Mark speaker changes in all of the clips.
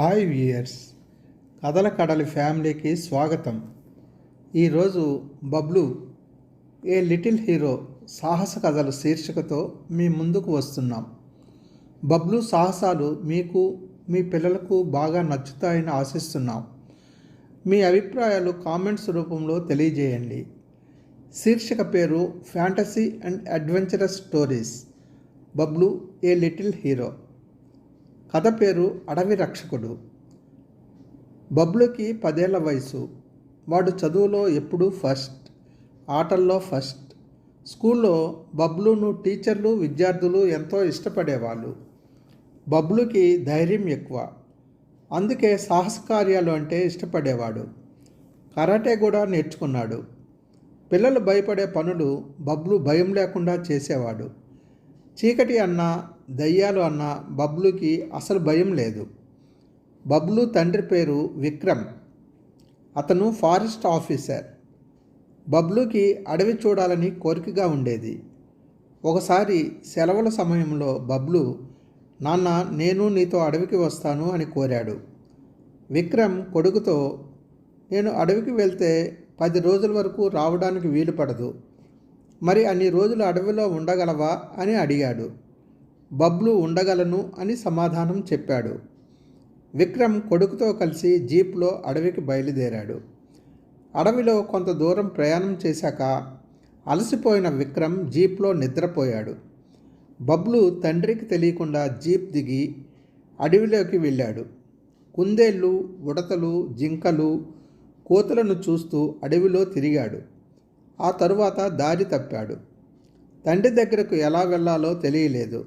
Speaker 1: Hi viewers కథల కడలి ఫ్యామిలీకి స్వాగతం. ఈరోజు బబ్లు ఏ లిటిల్ హీరో సాహస కథలు శీర్షికతో మీ ముందుకు వస్తున్నాం. బబ్లు సాహసాలు మీకు మీ పిల్లలకు బాగా నచ్చుతాయని ఆశిస్తున్నాం. మీ అభిప్రాయాలు కామెంట్స్ రూపంలో తెలియజేయండి. శీర్షిక పేరు fantasy and adventurous stories Bablu a little hero. కథ పేరు అడవి రక్షకుడు. బబ్లుకి పదేళ్ళ వయసు. వాడు చదువులో ఎప్పుడూ ఫస్ట్ ఆటల్లో ఫస్ట్. స్కూల్లో బబ్లును టీచర్లు విద్యార్థులు ఎంతో ఇష్టపడేవాళ్ళు. బబ్లుకి ధైర్యం ఎక్కువ. అందుకే సాహస కార్యాలు అంటే ఇష్టపడేవాడు. కరాటే కూడా నేర్చుకున్నాడు. పిల్లలు భయపడే పనులు బబ్లు భయం లేకుండా చేసేవాడు. చీకటి అన్నా దయ్యాలు అన్న బబ్లుకి అసలు భయం లేదు. బబ్లు తండ్రి పేరు విక్రమ్. అతను ఫారెస్ట్ ఆఫీసర్. బబ్లుకి అడవి చూడాలని కోరికగా ఉండేది. ఒకసారి సెలవుల సమయంలో బబ్లు నాన్న నేను నీతో అడవికి వస్తాను అని కోరాడు. విక్రమ్ కొడుకుతో నేను అడవికి వెళ్తే పది రోజుల వరకు రావడానికి వీలు పడదు. మరి అన్ని రోజులు అడవిలో ఉండగలవా? అని అడిగాడు. బబ్లు ఉండగలను అని సమాధానం చెప్పాడు. విక్రమ్ కొడుకుతో కలిసి జీప్లో అడవికి బయలుదేరాడు. అడవిలో కొంత దూరం ప్రయాణం చేశాక అలసిపోయిన విక్రమ్ జీప్లో నిద్రపోయాడు. బబ్లు తండ్రికి తెలియకుండా జీప్ దిగి అడవిలోకి వెళ్ళాడు. కుందేళ్ళు ఉడతలు జింకలు కోతులను చూస్తూ అడవిలో తిరిగాడు. ఆ తరువాత దారి తప్పాడు. తండ్రి దగ్గరకు ఎలా వెళ్ళాలో తెలియలేదు.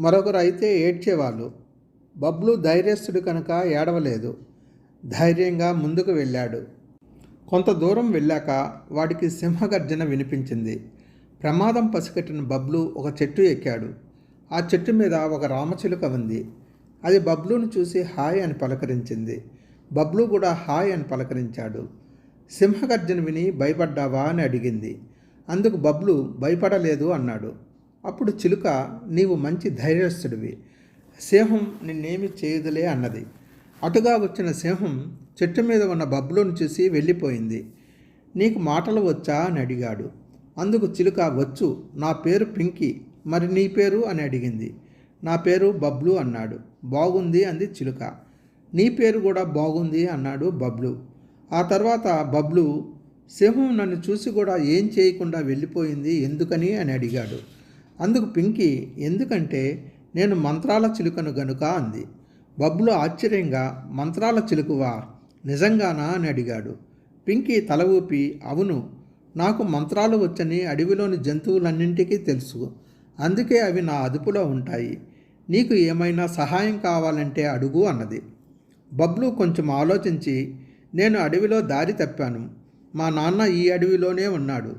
Speaker 1: మరొకరు అయితే ఏడ్చేవాళ్ళు బబ్లు ధైర్యస్తుడు కనుక ఏడవలేదు ధైర్యంగా ముందుకు వెళ్ళాడు. కొంత దూరం వెళ్ళాక వాడికి సింహగర్జన వినిపించింది. ప్రమాదం పసిగట్టిన బబ్లు ఒక చెట్టు ఎక్కాడు. ఆ చెట్టు మీద ఒక రామచిలుక ఉంది. అది బబ్లును చూసి హాయ్ అని పలకరించింది. బబ్లు కూడా హాయ్ అని పలకరించాడు. సింహగర్జన విని భయపడ్డావా? అని అడిగింది. అందుకు బబ్లు భయపడలేదు అన్నాడు. అప్పుడు చిలుక నీవు మంచి ధైర్యస్తుడివి సింహం నిన్నేమి చేయదులే అన్నది. అటుగా వచ్చిన సింహం చెట్టు మీద ఉన్న బబ్బులను చూసి వెళ్ళిపోయింది. నీకు మాటలు వచ్చా? అని అడిగాడు. అందుకు చిలుక వచ్చు. నా పేరు పింకీ. మరి నీ పేరు? అని అడిగింది. నా పేరు బబ్లు అన్నాడు. బాగుంది అంది చిలుక. నీ పేరు కూడా బాగుంది అన్నాడు బబ్లు. ఆ తర్వాత బబ్లు సింహం నన్ను చూసి కూడా ఏం చేయకుండా వెళ్ళిపోయింది? ఎందుకని? అని అడిగాడు. అందుకు పింకీ ఎందుకంటే నేను మంత్రాల చిలుకను గనుక అంది. బబ్లు ఆశ్చర్యంగా మంత్రాల చిలుకువా నిజంగానా అని అడిగాడు. పింకీ తల ఊపి అవును నాకు మంత్రాలు వచ్చని అడవిలోని జంతువులన్నింటికీ తెలుసు. అందుకే అవి నా అదుపులో ఉంటాయి. నీకు ఏమైనా సహాయం కావాలంటే అడుగు అన్నది. బబ్లు కొంచెం ఆలోచించి నేను అడవిలో దారి తప్పాను. మా నాన్న ఈ అడవిలోనే ఉన్నాడు.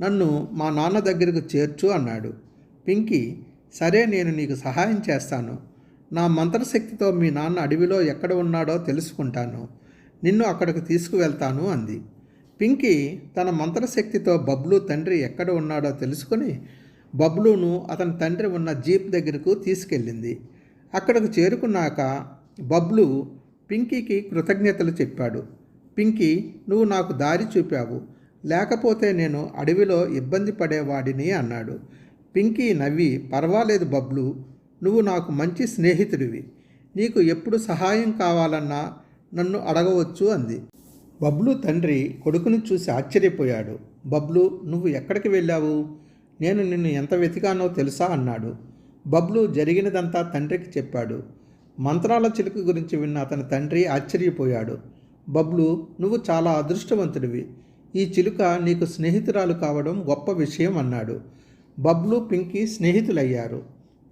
Speaker 1: నన్ను మా నాన్న దగ్గరకు చేర్చు అన్నాడు. పింకీ సరే నేను నీకు సహాయం చేస్తాను. నా మంత్రశక్తితో మీ నాన్న అడవిలో ఎక్కడ ఉన్నాడో తెలుసుకుంటాను. నిన్ను అక్కడికి తీసుకువెళ్తాను అంది. పింకీ తన మంత్రశక్తితో బబ్లు తండ్రి ఎక్కడ ఉన్నాడో తెలుసుకుని బబ్లును అతని తండ్రి ఉన్న జీప్ దగ్గరకు తీసుకెళ్ళింది. అక్కడకు చేరుకున్నాక బబ్లు పింకీకి కృతజ్ఞతలు చెప్పాడు. పింకీ నువ్వు నాకు దారి చూపావు. లేకపోతే నేను అడవిలో ఇబ్బంది పడేవాడిని అన్నాడు. పింకీ నవ్వి పర్వాలేదు బబ్లు నువ్వు నాకు మంచి స్నేహితుడివి. నీకు ఎప్పుడు సహాయం కావాలన్నా నన్ను అడగవచ్చు అంది. బబ్లు తండ్రి కొడుకుని చూసి ఆశ్చర్యపోయాడు. బబ్లు నువ్వు ఎక్కడికి వెళ్ళావు? నేను నిన్ను ఎంత వెతికానో తెలుసా? అన్నాడు. బబ్లు జరిగినదంతా తండ్రికి చెప్పాడు. మంత్రాల చిలుక గురించి విన్న అతని తండ్రి ఆశ్చర్యపోయాడు. బబ్లు నువ్వు చాలా అదృష్టవంతుడివి. ఈ చిలుక నీకు స్నేహితురాలు కావడం గొప్ప విషయం అన్నాడు. బబ్లు పింకీ స్నేహితులయ్యారు.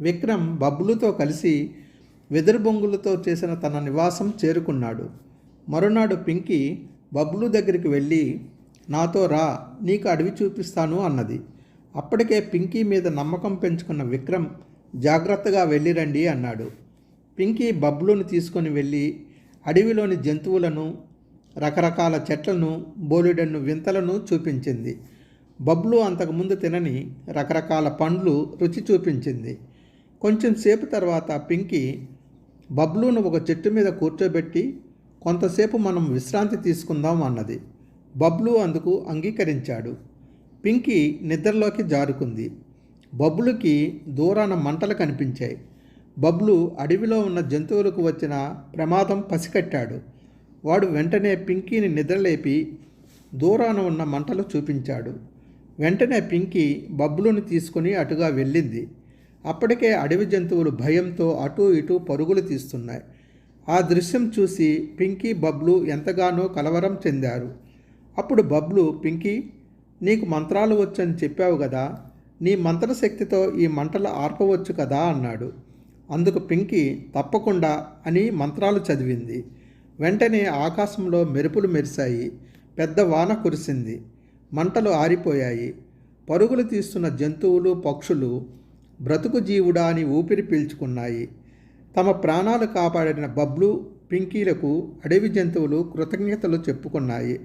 Speaker 1: విక్రమ్ బబ్లుతో కలిసి వెదురు బొంగులతో చేసిన తన నివాసం చేరుకున్నాడు. మరునాడు పింకీ బబ్లు దగ్గరికి వెళ్ళి నాతో రా నీకు అడవి చూపిస్తాను అన్నది. అప్పటికే పింకీ మీద నమ్మకం పెంచుకున్న విక్రమ్ జాగ్రత్తగా వెళ్ళిరండి అన్నాడు. పింకీ బబ్లును తీసుకొని వెళ్ళి అడవిలోని జంతువులను రకరకాల చెట్లను బోలెడన్ను వింతలను చూపించింది. బబ్లు అంతకుముందు తినని రకరకాల పండ్లు రుచి చూపించింది. కొంచెం సేపు తర్వాత పింకీ బబ్లూను ఒక చెట్టు మీద కూర్చోబెట్టి కొంతసేపు మనం విశ్రాంతి తీసుకుందాం అన్నది. బబ్లు అందుకు అంగీకరించాడు. పింకీ నిద్రలోకి జారుకుంది. బబ్లుకి దూరాన మంటలు కనిపించాయి. బబ్లు అడవిలో ఉన్న జంతువులకు వచ్చిన ప్రమాదం పసికట్టాడు. వాడు వెంటనే పింకీని నిద్రలేపి దూరాన ఉన్న మంటలు చూపించాడు. వెంటనే పింకీ బబ్బులను తీసుకుని అటుగా వెళ్ళింది. అప్పటికే అడవి జంతువులు భయంతో అటూ ఇటూ పరుగులు తీస్తున్నాయి. ఆ దృశ్యం చూసి పింకీ బబ్లు ఎంతగానో కలవరం చెందారు. అప్పుడు బబ్లు పింకీ నీకు మంత్రాలు వచ్చని చెప్పావు కదా నీ మంత్రశక్తితో ఈ మంటలు ఆర్పవచ్చు కదా అన్నాడు. అందుకు పింకీ తప్పకుండా అని మంత్రాలు చదివింది. వెంటనే ఆకాశంలో మెరుపులు మెరిశాయి. పెద్ద వాన కురిసింది. మంటలు ఆరిపోయాయి. పరుగులు తీస్తున్న జంతువులు పక్షులు బ్రతుకు జీవుడా అని ఊపిరి పీల్చుకున్నాయి. తమ ప్రాణాలు కాపాడిన బబ్లు పింకీలకు అడవి జంతువులు కృతజ్ఞతలు చెప్పుకున్నాయి.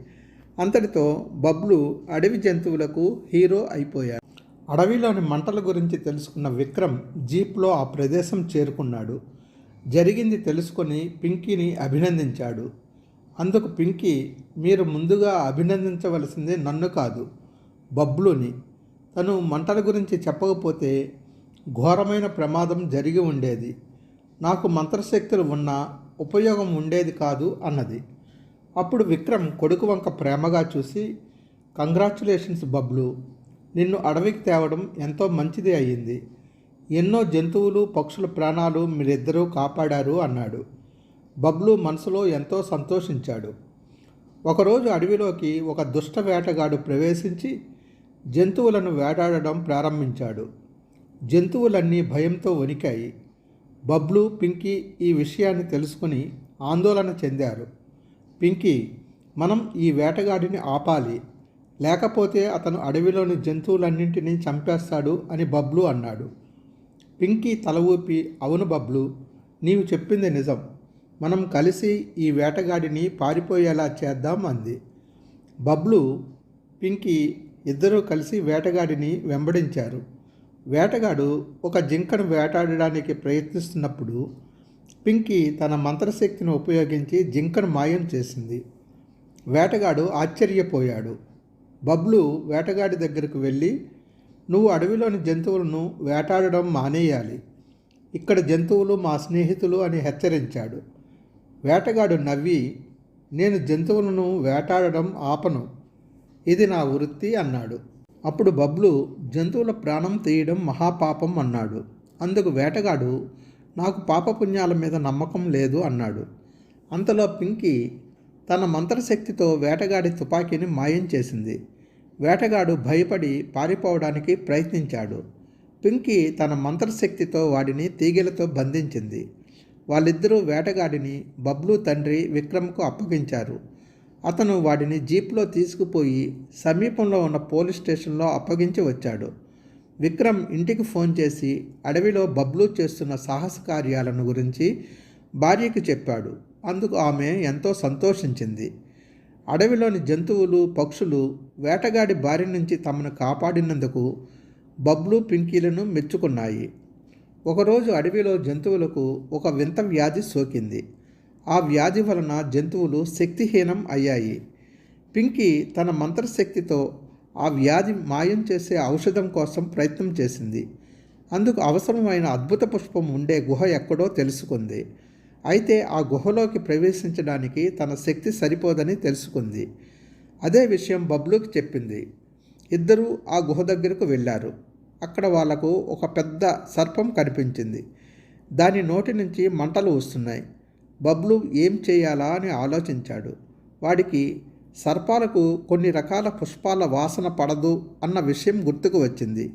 Speaker 1: అంతటితో బబ్లు అడవి జంతువులకు హీరో అయిపోయారు అడవిలోని మంటల గురించి తెలుసుకున్న విక్రమ్ జీప్లో ఆ ప్రదేశం చేరుకున్నాడు. జరిగింది తెలుసుకొని పింకీని అభినందించాడు. అందుకు పింకీ మీరు ముందుగా అభినందించవలసిందే నన్ను కాదు బబ్లుని. తను మంటల గురించి చెప్పకపోతే ఘోరమైన ప్రమాదం జరిగి ఉండేది. నాకు మంత్రశక్తులు ఉన్న ఉపయోగం ఉండేది కాదు అన్నది. అప్పుడు విక్రమ్ కొడుకు వంక ప్రేమగా చూసి కంగ్రాచులేషన్స్ బబ్లు నిన్ను అడవికి తేవడం ఎంతో మంచిది అయ్యింది. ఎన్నో జంతువులు పక్షుల ప్రాణాలు మీరిద్దరూ కాపాడారు అన్నాడు. బబ్లు మనసులో ఎంతో సంతోషించాడు. ఒకరోజు అడవిలోకి ఒక దుష్ట వేటగాడు ప్రవేశించి జంతువులను వేటాడడం ప్రారంభించాడు. జంతువులన్నీ భయంతో వణికాయి. బబ్లు పింకీ ఈ విషయాన్ని తెలుసుకుని ఆందోళన చెందారు. పింకీ మనం ఈ వేటగాడిని ఆపాలి. లేకపోతే అతను అడవిలోని జంతువులన్నింటినీ చంపేస్తాడు అని బబ్లు అన్నాడు. పింకీ తల ఊపి అవును బబ్లు నీవు చెప్పింది నిజం. మనం కలిసి ఈ వేటగాడిని పారిపోయేలా చేద్దాం అంది. బబ్లు పింకీ ఇద్దరూ కలిసి వేటగాడిని వెంబడించారు. వేటగాడు ఒక జింకను వేటాడడానికి ప్రయత్నిస్తున్నప్పుడు పింకీ తన మంత్రశక్తిని ఉపయోగించి జింకను మాయం చేసింది. వేటగాడు ఆశ్చర్యపోయాడు. బబ్లు వేటగాడి దగ్గరకు వెళ్ళి నువ్వు అడవిలోని జంతువులను వేటాడడం మానేయాలి. ఇక్కడ జంతువులు మా స్నేహితులు అని హెచ్చరించాడు. వేటగాడు నవ్వి నేను జంతువులను వేటాడడం ఆపను. ఇది నా వృత్తి అన్నాడు. అప్పుడు బబ్లు జంతువుల ప్రాణం తీయడం మహాపాపం అన్నాడు. అందుకు వేటగాడు నాకు పాపపుణ్యాల మీద నమ్మకం లేదు అన్నాడు. అంతలో పింకీ తన మంత్రశక్తితో వేటగాడి తుపాకీని మాయం చేసింది. వేటగాడు భయపడి పారిపోవడానికి ప్రయత్నించాడు. పింకీ తన మంత్రశక్తితో వాడిని తీగెలతో బంధించింది. వాళ్ళిద్దరూ వేటగాడిని బబ్లు తండ్రి విక్రమ్కు అప్పగించారు. అతను వాడిని జీప్లో తీసుకుపోయి సమీపంలో ఉన్న పోలీస్ స్టేషన్లో అప్పగించి వచ్చాడు. విక్రమ్ ఇంటికి ఫోన్ చేసి అడవిలో బబ్లు చేస్తున్న సాహస కార్యాలను గురించి భార్యకు చెప్పాడు. అందుకు ఆమె ఎంతో సంతోషించింది. అడవిలోని జంతువులు పక్షులు వేటగాడి బారి నుంచి తమను కాపాడినందుకు బబ్లు పింకీలను మెచ్చుకున్నాయి. ఒకరోజు అడవిలో జంతువులకు ఒక వింత వ్యాధి సోకింది. ఆ వ్యాధి వలన జంతువులు శక్తిహీనం అయ్యాయి. పింకీ తన మంత్రశక్తితో ఆ వ్యాధి మాయం చేసే ఔషధం కోసం ప్రయత్నం చేసింది. అందుకు అవసరమైన అద్భుత పుష్పం ఉండే గుహ ఎక్కడో తెలుసుకుంది. అయితే ఆ గుహలోకి ప్రవేశించడానికి తన శక్తి సరిపోదని తెలుసుకుంది. అదే విషయం బబ్లూకి చెప్పింది. ఇద్దరూ ఆ గుహ దగ్గరకు వెళ్ళారు. అక్కడ వాళ్ళకు ఒక పెద్ద సర్పం కనిపించింది. దాని నోటి నుంచి మంటలు వస్తున్నాయి. బబ్లు ఏం చేయాలా అని ఆలోచించాడు. వాడికి సర్పాలకు కొన్ని రకాల పుష్పాల వాసన పడదు అన్న విషయం గుర్తుకు వచ్చింది.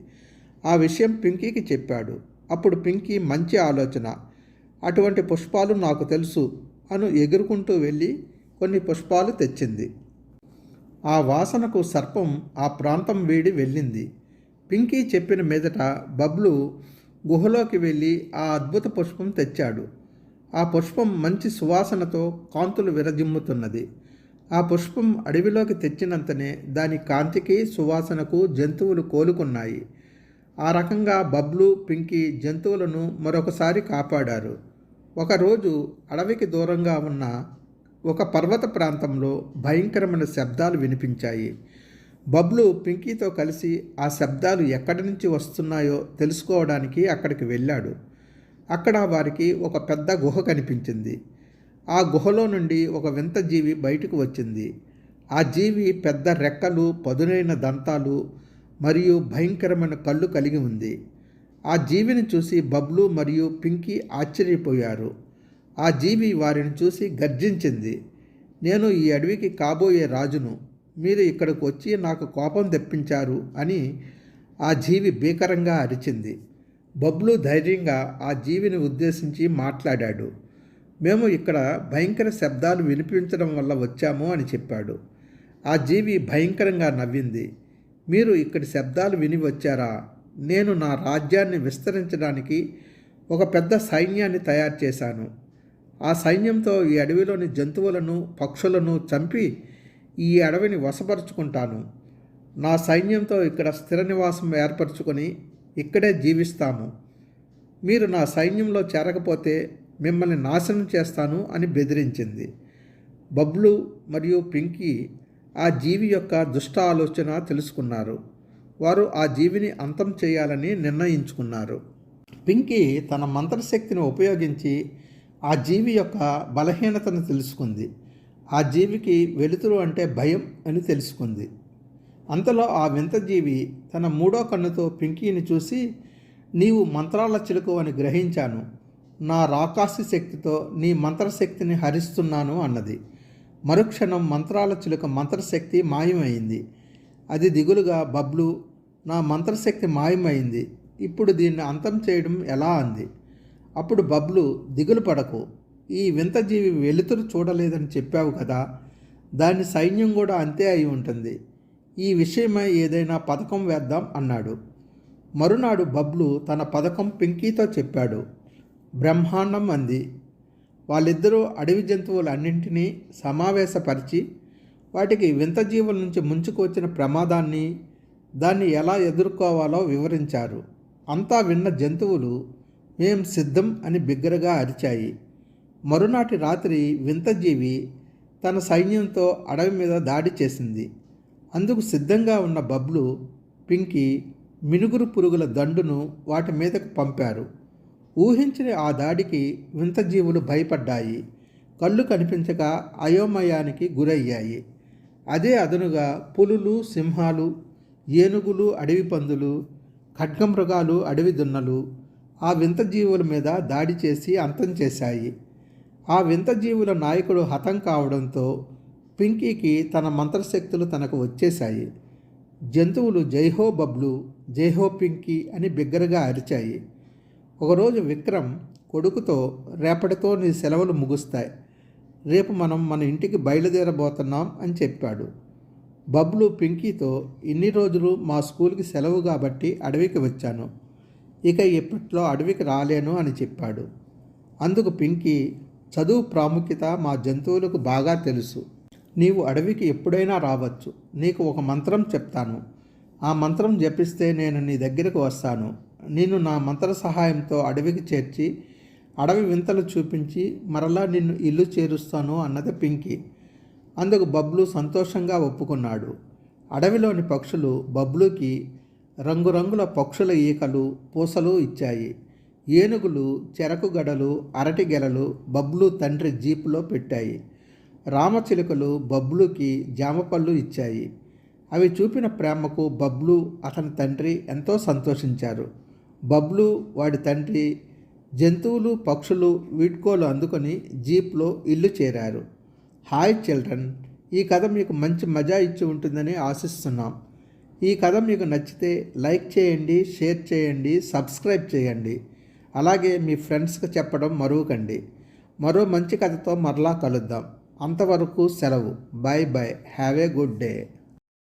Speaker 1: ఆ విషయం పింకీకి చెప్పాడు. అప్పుడు పింకీ మంచి ఆలోచన. అటువంటి పుష్పాలు నాకు తెలుసు అను ఎగురుకుంటూ వెళ్ళి కొన్ని పుష్పాలు తెచ్చింది. ఆ వాసనకు సర్పం ఆ ప్రాంతం వీడి వెళ్ళింది. పింకీ చెప్పిన మీదట బబ్లు గుహలోకి వెళ్ళి ఆ అద్భుత పుష్పం తెచ్చాడు. ఆ పుష్పం మంచి సువాసనతో కాంతులు విరజిమ్ముతున్నది. ఆ పుష్పం అడవిలోకి తెచ్చినంతనే దాని కాంతికి సువాసనకు జంతువులు కోలుకున్నాయి. ఆ రకంగా బబ్లు పింకీ జంతువులను మరొకసారి కాపాడారు. ఒకరోజు అడవికి దూరంగా ఉన్న ఒక పర్వత ప్రాంతంలో భయంకరమైన శబ్దాలు వినిపించాయి. బబ్లు పింకీతో కలిసి ఆ శబ్దాలు ఎక్కడి నుంచి వస్తున్నాయో తెలుసుకోవడానికి అక్కడికి వెళ్ళాడు. అక్కడ వారికి ఒక పెద్ద గుహ కనిపించింది. ఆ గుహలో నుండి ఒక వింత జీవి బయటకు వచ్చింది. ఆ జీవి పెద్ద రెక్కలు పదునైన దంతాలు మరియు భయంకరమైన కళ్ళు కలిగి ఉంది. ఆ జీవిని చూసి బబ్లు మరియు పింకీ ఆశ్చర్యపోయారు. ఆ జీవి వారిని చూసి గర్జించింది. నేను ఈ అడవికి కాబోయే రాజును. మీరు ఇక్కడికి వచ్చి నాకు కోపం తెప్పించారు అని ఆ జీవి భీకరంగా అరిచింది. బబ్లు ధైర్యంగా ఆ జీవిని ఉద్దేశించి మాట్లాడాడు. మేము ఇక్కడ భయంకర శబ్దాలు వినిపించడం వల్ల వచ్చాము అని చెప్పాడు. ఆ జీవి భయంకరంగా నవ్వింది. మీరు ఇక్కడి శబ్దాలు విని వచ్చారా? నేను నా రాజ్యాన్ని విస్తరించడానికి ఒక పెద్ద సైన్యాన్ని తయారు చేశాను. ఆ సైన్యంతో ఈ అడవిలోని జంతువులను పక్షులను చంపి ఈ అడవిని వశపరుచుకుంటాను. నా సైన్యంతో ఇక్కడ స్థిర నివాసం ఏర్పరచుకొని ఇక్కడే జీవిస్తాము. మీరు నా సైన్యంలో చేరకపోతే మిమ్మల్ని నాశనం చేస్తాను అని బెదిరించింది. బబ్లు మరియు పింకీ ఆ జీవి యొక్క దుష్ట ఆలోచన తెలుసుకున్నారు. వారు ఆ జీవిని అంతం చేయాలని నిర్ణయించుకున్నారు. పింకీ తన మంత్రశక్తిని ఉపయోగించి ఆ జీవి యొక్క బలహీనతను తెలుసుకుంది. ఆ జీవికి వెలుతురు అంటే భయం అని తెలుసుకుంది. అంతలో ఆ వింత జీవి తన మూడో కన్నుతో పింకీని చూసి నీవు మంత్రాల చిలుకు అని గ్రహించాను. నా రాకాసి శక్తితో నీ మంత్రశక్తిని హరిస్తున్నాను అన్నది. మరుక్షణం మంత్రాల చిలుక మంత్రశక్తి మాయమైంది. అది దిగులుగా బబ్లు నా మంత్రశక్తి మాయమైంది. ఇప్పుడు దీన్ని అంతం చేయడం ఎలా? అంది. అప్పుడు బబ్లు దిగులు పడకు. ఈ వింత జీవి వెలుతురు చూడలేదని చెప్పావు కదా దాని సైన్యం కూడా అంతే అయి ఉంటుంది. ఈ విషయమై ఏదైనా పథకం వేద్దాం అన్నాడు. మరునాడు బబ్లు తన పథకం పింకీతో చెప్పాడు. బ్రహ్మాండం అంది. వాళ్ళిద్దరూ అడవి జంతువులన్నింటినీ సమావేశపరిచి వాటికి వింత జీవుల నుంచి ముంచుకొచ్చిన ప్రమాదాన్ని దాన్ని ఎలా ఎదుర్కోవాలో వివరించారు. అంతా విన్న జంతువులు మేం సిద్ధం అని బిగ్గరగా అరిచాయి. మరునాటి రాత్రి వింతజీవి తన సైన్యంతో అడవి మీద దాడి చేసింది. అందుకు సిద్ధంగా ఉన్న బబ్లు పింకి మినుగురు పురుగుల దండును వాటి మీదకు పంపారు. ఊహించిన ఆ దాడికి వింతజీవులు భయపడ్డాయి. కళ్ళు కనిపించక అయోమయానికి గురయ్యాయి. అదే అదనుగా పులులు సింహాలు ఏనుగులు అడవి పందులు ఖడ్గమృగాలు అడవి దున్నలు ఆ వింత జీవుల మీద దాడి చేసి అంతం చేశాయి. ఆ వింత జీవుల నాయకుడు హతం కావడంతో పింకీకి తన మంత్రశక్తులు తనకు వచ్చేశాయి. జంతువులు జైహో బబ్లు జైహో పింకీ అని బిగ్గరగా అరిచాయి. ఒకరోజు విక్రమ్ కొడుకుతో రేపటితో నీ సెలవులు ముగుస్తాయి. రేపు మనం మన ఇంటికి బయలుదేరబోతున్నాం అని చెప్పాడు. బబ్లు పింకీతో ఇన్ని రోజులు మా స్కూల్కి సెలవు కాబట్టి అడవికి వచ్చాను. ఇక ఎప్పట్లో అడవికి రాలేను అని చెప్పాడు. అందుకు పింకీ చదువు ప్రాముఖ్యత మా జంతువులకు బాగా తెలుసు. నీవు అడవికి ఎప్పుడైనా రావచ్చు. నీకు ఒక మంత్రం చెప్తాను. ఆ మంత్రం జపిస్తే నేను నీ దగ్గరకు వస్తాను. నేను నా మంత్ర సహాయంతో అడవికి చేర్చి అడవి వింతలు చూపించి మరలా నిన్ను ఇల్లు చేరుస్తాను అన్నది పింకీ. అందుకు బబ్లు సంతోషంగా ఒప్పుకున్నాడు. అడవిలోని పక్షులు బబ్లుకి రంగురంగుల పక్షుల ఈకలు పూసలు ఇచ్చాయి. ఏనుగులు చెరకు గడలు అరటి గెలలు బబ్లు తండ్రి జీపులో పెట్టాయి. రామచిలుకలు బబ్లుకి జామపళ్ళు ఇచ్చాయి. అవి చూపిన ప్రేమకు బబ్లు అతని తండ్రి ఎంతో సంతోషించారు. బబ్లు వాడి తండ్రి జంతువులు పక్షులు వీడ్కోలు అందుకొని జీప్లో ఇల్లు చేరారు. హాయ్ చిల్డ్రన్ ఈ కథ మీకు మంచి మజా ఇచ్చి ఉంటుందని ఆశిస్తున్నాం. ఈ కథ మీకు నచ్చితే లైక్ చేయండి షేర్ చేయండి సబ్స్క్రైబ్ చేయండి. అలాగే మీ ఫ్రెండ్స్కి చెప్పడం మరువకండి. మరో మంచి కథతో మరలా కలుద్దాం. అంతవరకు సెలవు. Bye bye have a good day.